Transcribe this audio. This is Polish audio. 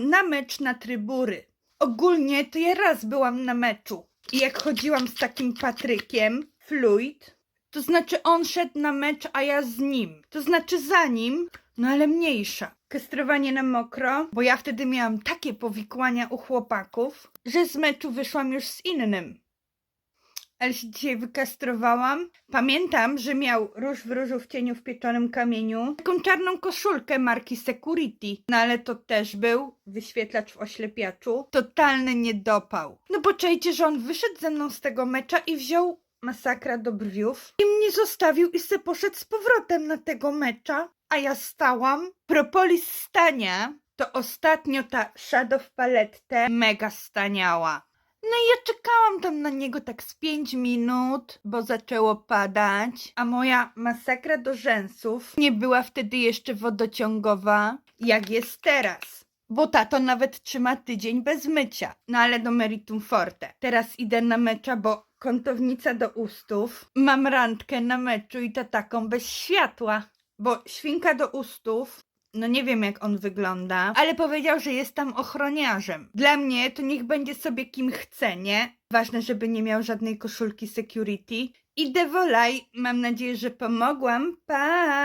Na mecz na trybury. Ogólnie to ja raz byłam na meczu. I jak chodziłam z takim Patrykiem, Fluid, to znaczy on szedł na mecz, a ja z nim. To znaczy za nim, no ale mniejsza. Kastrowanie na mokro, bo ja wtedy miałam takie powikłania u chłopaków, że z meczu wyszłam już z innym. Ale się dzisiaj wykastrowałam. Pamiętam, że miał róż w różu w cieniu w pieczonym kamieniu. Taką czarną koszulkę marki Security. No ale to też był wyświetlacz w oślepiaczu. Totalny niedopał. No bo że on wyszedł ze mną z tego mecza i wziął masakra do brwiów. I mnie zostawił i se poszedł z powrotem na tego mecza. A ja stałam. Propolis stania. To ostatnio ta Shadow Palette mega staniała. No i ja czekałam tam na niego tak z 5 minut, bo zaczęło padać, a moja masakra do rzęsów nie była wtedy jeszcze wodociągowa, jak jest teraz. Bo tato nawet trzyma tydzień bez mycia. No ale do meritum forte. Teraz idę na mecza, bo kątownica do ustów. Mam randkę na meczu i to taką bez światła. Bo świnka do ustów no nie wiem jak on wygląda, ale powiedział, że jest tam ochroniarzem. Dla mnie to niech będzie sobie kim chce, nie? Ważne, żeby nie miał żadnej koszulki security. I Devolaj, mam nadzieję, że pomogłam. Pa!